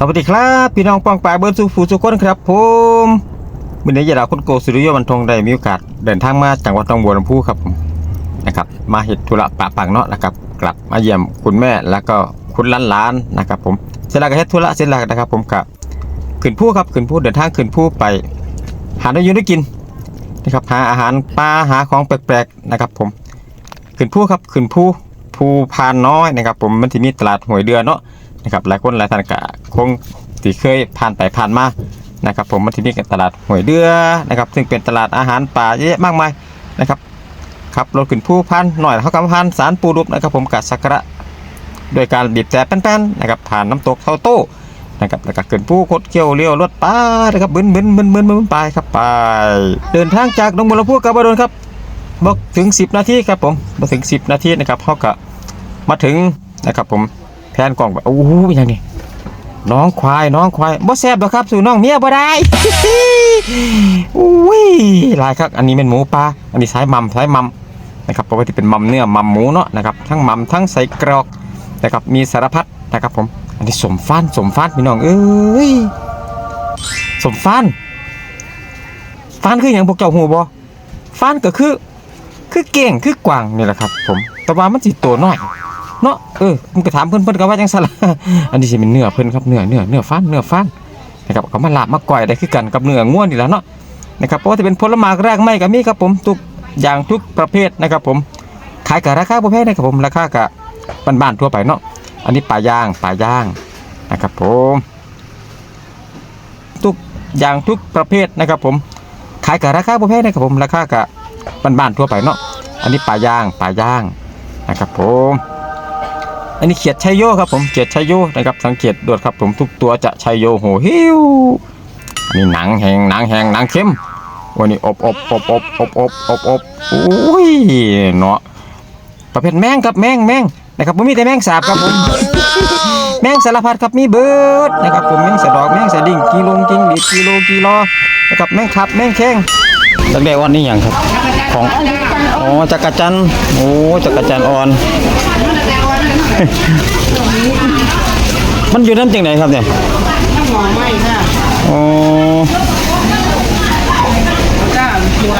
สวัสดีครับพี่น้องปองปายเบิร์ดสุฟูสุกคนครับผมวันนี้ยาดาคุณโกสุริยวันทงได้มีโอกาสเดินทางมาจังหวัดหนองบัวลำพูครับนะครับ มาเห็ดธุระปะปังเนาะนะครับ กลับมาเยี่ยมคุณแม่แล้วก็คุณล้านๆนะครับผมเสร็จแล้วก็เฮ็ดธุระเสร็จแล้วนะครับ ผมกับขึ้นผู้ครับขึ้นผู้เดินทางขึ้นผู้ไป หาได้อยู่ได้กินนะครับหาอาหารปลาหาของแปลกๆนะครับ ผมขึ้นผู้ครับขึ้นผู้ภูพานน้อยนะครับ ผมมันที่มีตลาดหวยเดือนเนาะนะครับหลายคนหลายท่านก็ คงที่เคยผ่านไปผ่านมานะครับ ผมมาที่นี่กับตลาดหวยเดือนะครับ ซึ่งเป็นตลาดอาหารป่าเยอะมากมายนะครับขับรถขึ้นผู้พันหน่อยเขากำพันสารปูรุปนะครับ ผมกับสักระโดยการบีบแต่แป้นๆนะครับผ่านน้ำตกเท่าโต้นะครับแล้วก็ขึ้นผู้คดเกี่ยวเลี้ยวรถป้านะครับบึนบึนบึนบึนบึนไปครับไปเดินทางจากหนองบัวลำพูกับบดนครับบอกถึง 10 นาทีครับผมบอถึง 10 นาทีนะครับเขาก็มาถึงนะครับผมแพนกล่องแบบโอ้โหยังไง น้องควายน้องควายบ่แซ่บหรอกครับ สู่น้องเมียบ่ได้อุ้ยลายครับอันนี้เป็นหมูปลาอันนี้สายมัมสายมัมนะครับปกติเป็นมัมเนื้อมัมหมูเนาะนะครับทั้งมัมทั้งใส่กรอกนะครับมีสารพัดนะครับผมอันนี้สมฟ้านสมฟ้านพี่น้องเอ้ยสมฟ้านฟ้านคืออย่างพวกเจ้าหูบ่ฟ้านก็คือ คือเก่งคือกวางนี่แหละครับ ผมแต่ว่ามันสิตัวน้อย เนาะเออผมก็ถามเพิ่นเพิ่นก็ว่าจังซั่นล่ะอันนี้สิเป็นเนื้อเพิ่นครับเนื้อเนื้อเนื้อฟ้านเนื้อฟ้านนะครับก็มาลาบมาก่อยได้คือกันกับเนื้อง่วนนี่แหละเนาะนะครับเพราะว่าจะเป็นผลไม้รากไม้ก็มีครับผมทุกอย่างทุกประเภทนะครับผมขายกับราคาประเภทนะครับผมราคากับบ้านๆทั่วไปเนาะอันนี้ปลาย่างปลาย่างนะครับผมทุกอย่างทุกประเภทนะครับผมขายกับราคาประเภทนะครับผมราคากับบ้านๆทั่วไปเนาะอันนี้ปลาย่างปลาย่างนะครับผม อันนี้เขียดชัยโยครับผมเขียดชัยโยนะครับสังเกตดูครับผมทุกตัวจะชัยโยโหหิวอันนี้หนังแหงหนังแหงหนังเข้มวันนี้อบอบอบอบอบอบอบอบอุ้ยเนาะประเภทแมงครับแมงแมงนะครับผมมีแต่แมงสาบครับผมแมงสารพัดครับมีเบิร์ดนะครับผมแมงสะดอกแมงสะดิ่งกิโลงกิงหลีกิโลกิโลนะครับแมงขับแมงแข้งตั้งแต่วันนี้อย่างครับของอ๋อจักรจันทร์โอ้จักรจันทร์อ่อน มันอยู่นั่นจังไหนครับเนี่ยหมอไม่ค่ะอ๋อจ้าตัว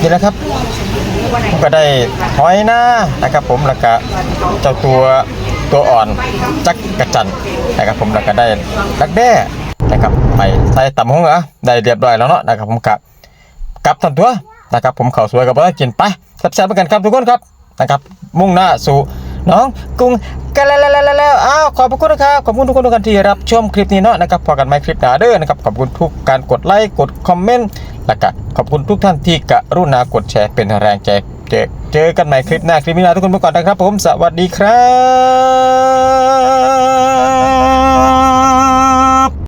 นี่แหละครับผมก็ได้หอยหน้านะครับผมแล้วก็เจ้าตัวตัวอ่อนจักกระจันนะครับผมแล้วก็ได้ดักแด้ นะครับไปใส่ตำหงเหรอได้เรียบร้อยแล้วเนาะนะครับผมกลับกลับทันตัวนะครับผมเข่าสวยกับเรากินไปแซ่บๆไปกันครับทุกคนครับนะครับมุ่งหน้าสู่น้องกรุงกันแล้วแล้วแล้วแล้วอ้าวขอบคุณนะครับขอบคุณทุกคนทุกคนที่รับชมคลิปนี้เนาะนะครับพอกันใหม่คลิปหน้าเด้อนะครับขอบคุณทุกการกดไลค์กดคอมเมนต์แล้วก็ขอบคุณทุกท่านที่กรุณากดแชร์เป็นแรงใจเจอเจอกันใหม่คลิปหน้าคลิปนี้ลาทุกคนไปก่อนนะครับผมสวัสดีครับ